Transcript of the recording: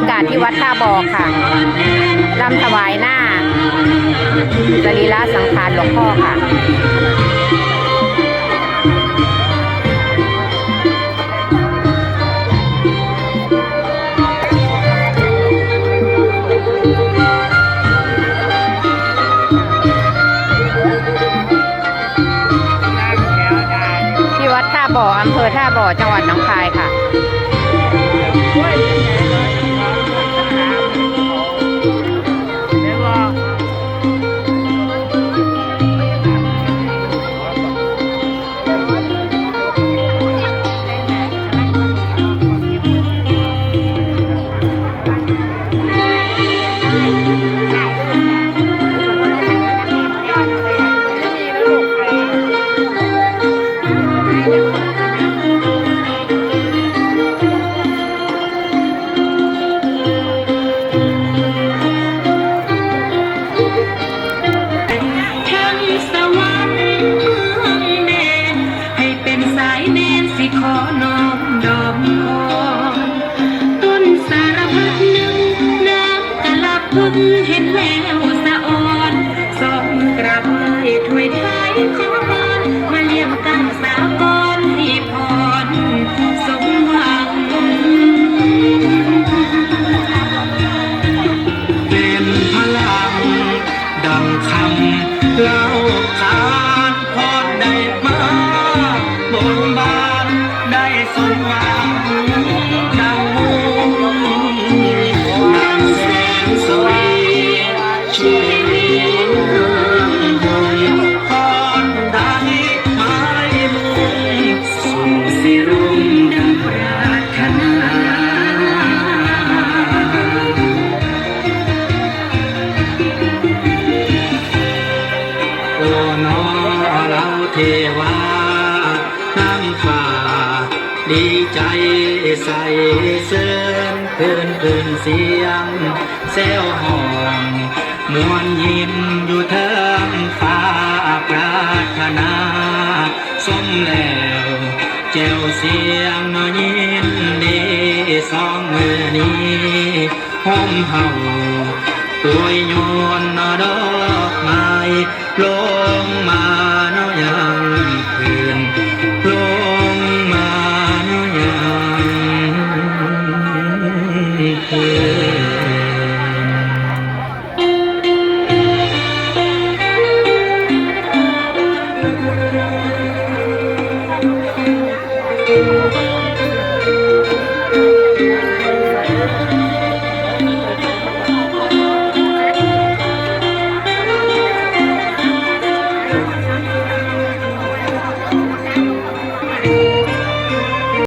บรรยากาศที่วัดท่าบอค่ะรำถวายหน้าสรีระสังขารหลวงพ่อค่ะที่วัดท่าบ่ออำเภอท่าบ่อจังหวัดหนองคายค่ะ ต้นสารพัดหนึ่งน้ำกะลับพึ่งเห็นแล้วสะอ่อนสองกระบายถ้วยไทยขอพรมาเลี้ยงตั้งสาวกรให้พรสมหวังเป็นพลังดังคำเล่าขานพอดได้มา เรื่องดยพอได้ไม้มุงส่รุ่งดังปรารถนาโอ้นอเราเทวาน้ำฟ้า ดีใจใส่เสินเพื่อนเพื่อนเสียงแซวห้องมวนยินอยู่เทิงฟ้าปรารถนาสมแล้วแจวเสียงนอยินดีสองมือนี้ห้อมเฮาตัวยโยนดอกไม้โล Thank you.